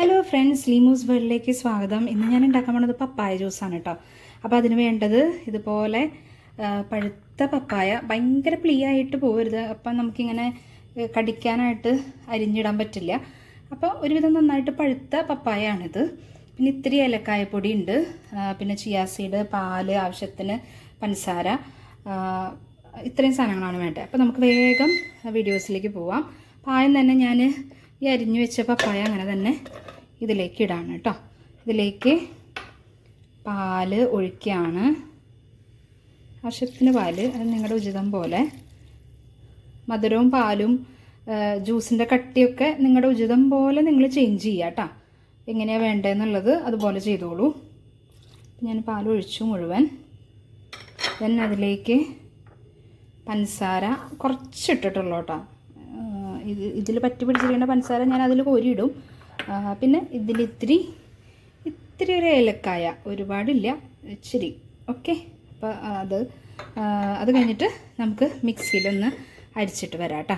Hello friends ലീമൂസ് വേൾഡിലേക്ക് സ്വാഗതം. ഇന്ന് ഞാൻ ഉണ്ടാക്കാൻ പോണത് പപ്പായ ജ്യൂസാണ് കേട്ടോ അപ്പോൾ അതിന് വേണ്ടത് ഇതുപോലെ പഴുത്ത പപ്പായ. ഭയങ്കര പ്ലീ ആയിട്ട് പോകരുത് അപ്പം നമുക്കിങ്ങനെ കടിക്കാനായിട്ട് അരിഞ്ഞിടാൻ പറ്റില്ല. അപ്പോൾ ഒരുവിധം നന്നായിട്ട് പഴുത്ത പപ്പായ ആണിത് പിന്നെ ഇത്തിരി ഏലക്കായപ്പൊടി ഉണ്ട്. പിന്നെ ചിയാസീഡ് പാൽ ആവശ്യത്തിന് പഞ്ചസാര. ഇത്രയും സാധനങ്ങളാണ് വേണ്ടത്. അപ്പോൾ നമുക്ക് വേഗം വീഡിയോസിലേക്ക് പോവാം. പായം തന്നെ ഞാൻ ഈ അരിഞ്ഞു വെച്ച പപ്പായ അങ്ങനെ തന്നെ ഇതിലേക്ക് ഇടാണ് കേട്ടോ. ഇതിലേക്ക് പാൽ ഒഴിക്കുകയാണ്. ആവശ്യത്തിന് പാൽ അത് നിങ്ങളുടെ ഉചിതം പോലെ. മധുരവും പാലും ജ്യൂസിന്റെ കട്ടിയൊക്കെ നിങ്ങളുടെ ഉചിതം പോലെ നിങ്ങൾ ചേഞ്ച് ചെയ്യുക കേട്ടോ. എങ്ങനെയാണ് വേണ്ടതെന്നുള്ളത് അതുപോലെ ചെയ്തോളൂ. ഞാൻ പാൽ ഒഴിച്ചു മുഴുവൻ. ദെൻ അതിലേക്ക് പഞ്ചസാര കുറച്ചിട്ടിട്ടുള്ളൂ കേട്ടോ. ഇത് ഇതിൽ പറ്റി പിടിച്ചിരിക്കേണ്ട പഞ്ചസാര ഞാൻ അതിൽ കോരിയിടും. പിന്നെ ഇതിൽ ഇത്തിരി ഒരു ഏലക്കായ ഒരുപാടില്ല ഇച്ചിരി. ഓക്കെ അപ്പോൾ അത് അത് കഴിഞ്ഞിട്ട് നമുക്ക് മിക്സിയിലൊന്ന് അരിച്ചിട്ട് വരാം കേട്ടോ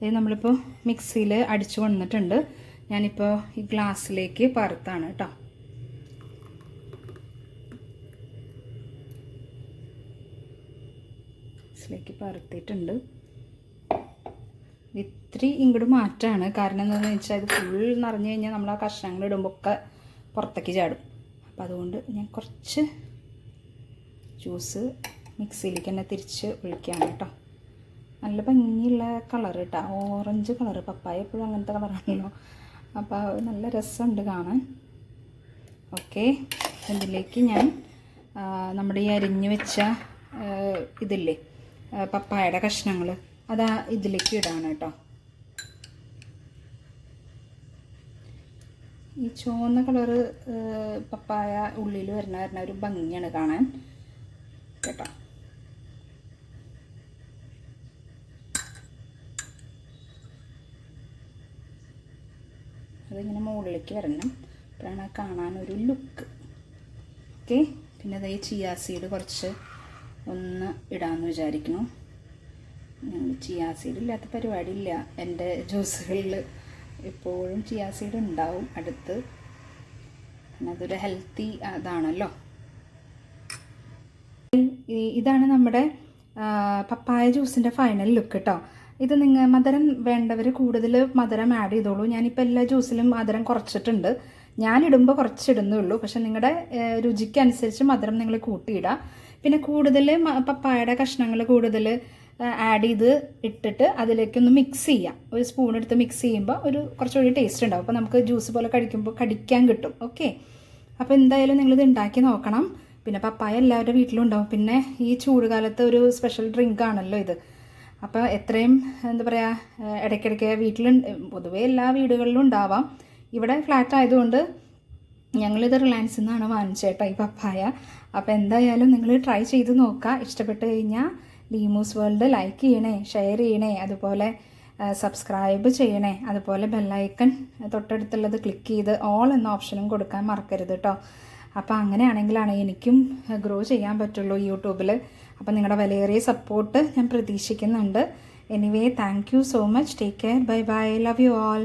ഇത് നമ്മളിപ്പോൾ മിക്സിയിൽ അടിച്ചു കൊണ്ടിട്ടുണ്ട് ഞാനിപ്പോൾ ഈ ഗ്ലാസ്സിലേക്ക് പറുത്താണ് കേട്ടോ ഗ്ലാസ്സിലേക്ക് പറുത്തിയിട്ടുണ്ട് ഇത്തിരി ഇങ്ങോട്ട് മാറ്റാണ്. കാരണം എന്താണെന്ന് വെച്ചാൽ ഇത് ഫുൾ നിറഞ്ഞു കഴിഞ്ഞാൽ നമ്മൾ ആ കഷ്ണങ്ങൾ ഇടുമ്പോൾ ഒക്കെ പുറത്തേക്ക് ചാടും. അപ്പോൾ അതുകൊണ്ട് ഞാൻ കുറച്ച് ജ്യൂസ് മിക്സിയിലേക്ക് തന്നെ തിരിച്ച് ഒഴിക്കുകയാണ് കേട്ടോ നല്ല ഭംഗിയുള്ള കളർ കേട്ടോ ഓറഞ്ച് കളർ പപ്പായ എപ്പോഴും അങ്ങനത്തെ കളറാണല്ലോ. അപ്പോൾ നല്ല രസമുണ്ട് കാണാൻ. ഓക്കെ. ഇതിലേക്ക് ഞാൻ നമ്മുടെ ഈ അരിഞ്ഞു വെച്ച ഇതില്ലേ പപ്പായയുടെ കഷ്ണങ്ങൾ അതാ ഇതിലേക്ക് ഇടാണ് കേട്ടോ. ഈ ചുവന്ന കളറ് പപ്പായ ഉള്ളിൽ വരുന്ന വരുന്ന ഒരു ഭംഗിയാണ് കാണാൻ. കേട്ടോ. അതിങ്ങനെ മുകളിലേക്ക് വരണം. അപ്പോഴാണ് കാണാനൊരു ലുക്ക് ഓക്കെ പിന്നെ അതേ ചിയാ സീഡ് കുറച്ച് ഒന്ന് ഇടാമെന്ന് വിചാരിക്കുന്നു. ചിയാ സീഡ് ഇല്ലാത്ത പരിപാടിയില്ല. എന്റെ ജ്യൂസുകളിൽ എപ്പോഴും ചിയാ സീഡ് ഉണ്ടാവും അടുത്ത്. അതൊരു ഹെൽത്തി അതാണല്ലോ ഇതാണ് നമ്മുടെ പപ്പായ ജ്യൂസിന്റെ ഫൈനൽ ലുക്ക് കേട്ടോ ഇത് നിങ്ങൾ മധുരം വേണ്ടവർ കൂടുതൽ മധുരം ആഡ് ചെയ്തോളൂ. ഞാനിപ്പോൾ എല്ലാ ജ്യൂസിലും മധുരം കുറച്ചിട്ടുണ്ട്. ഞാനിടുമ്പോൾ കുറച്ചിടുന്നേ ഉള്ളൂ പക്ഷെ നിങ്ങളുടെ രുചിക്കനുസരിച്ച് മധുരം നിങ്ങൾ കൂട്ടിയിടാം. പിന്നെ കൂടുതൽ പപ്പായയുടെ കഷ്ണങ്ങൾ കൂടുതൽ ആഡ് ചെയ്ത് ഇട്ടിട്ട് അതിലേക്കൊന്ന് മിക്സ് ചെയ്യാം. ഒരു സ്പൂൺ എടുത്ത് മിക്സ് ചെയ്യുമ്പോൾ ഒരു കുറച്ചുകൂടി ടേസ്റ്റ് ഉണ്ടാവും. അപ്പോൾ നമുക്ക് ജ്യൂസ് പോലെ കടിക്കുമ്പോൾ കടിക്കാൻ കിട്ടും. ഓക്കെ അപ്പോൾ എന്തായാലും നിങ്ങളിത് ഉണ്ടാക്കി നോക്കണം. പിന്നെ പപ്പായ എല്ലാവരുടെ വീട്ടിലും ഉണ്ടാവും. പിന്നെ ഈ ചൂട് ചൂടുകാലത്ത് ഒരു സ്പെഷ്യൽ ഡ്രിങ്ക് ആണല്ലോ ഇത്. അപ്പോൾ എത്രയും എന്താ പറയുക ഇടയ്ക്കിടയ്ക്ക് വീട്ടിൽ പൊതുവേ എല്ലാ വീടുകളിലും ഉണ്ടാവാം. ഇവിടെ ഫ്ലാറ്റ് ആയതുകൊണ്ട് ഞങ്ങളിത് റിലയൻസിൽ നിന്നാണ് വാങ്ങിച്ചേട്ടാ ഈ പപ്പായ. അപ്പോൾ എന്തായാലും നിങ്ങൾ ട്രൈ ചെയ്ത് നോക്കുക ഇഷ്ടപ്പെട്ട് കഴിഞ്ഞാൽ ലീമൂസ് വേൾഡ് ലൈക്ക് ചെയ്യണേ ഷെയർ ചെയ്യണേ അതുപോലെ സബ്സ്ക്രൈബ് ചെയ്യണേ അതുപോലെ ബെല്ലൈക്കൺ തൊട്ടടുത്തുള്ളത് ക്ലിക്ക് ചെയ്ത് ഓൾ എന്ന ഓപ്ഷനും കൊടുക്കാൻ മറക്കരുത് കേട്ടോ അപ്പോൾ അങ്ങനെയാണെങ്കിലാണ് എനിക്കും ഗ്രോ ചെയ്യാൻ പറ്റുള്ളൂ യൂട്യൂബിൽ അപ്പോൾ നിങ്ങളുടെ വിലയേറിയ സപ്പോർട്ട് ഞാൻ പ്രതീക്ഷിക്കുന്നുണ്ട്. Anyway thank you so much take care bye bye love you all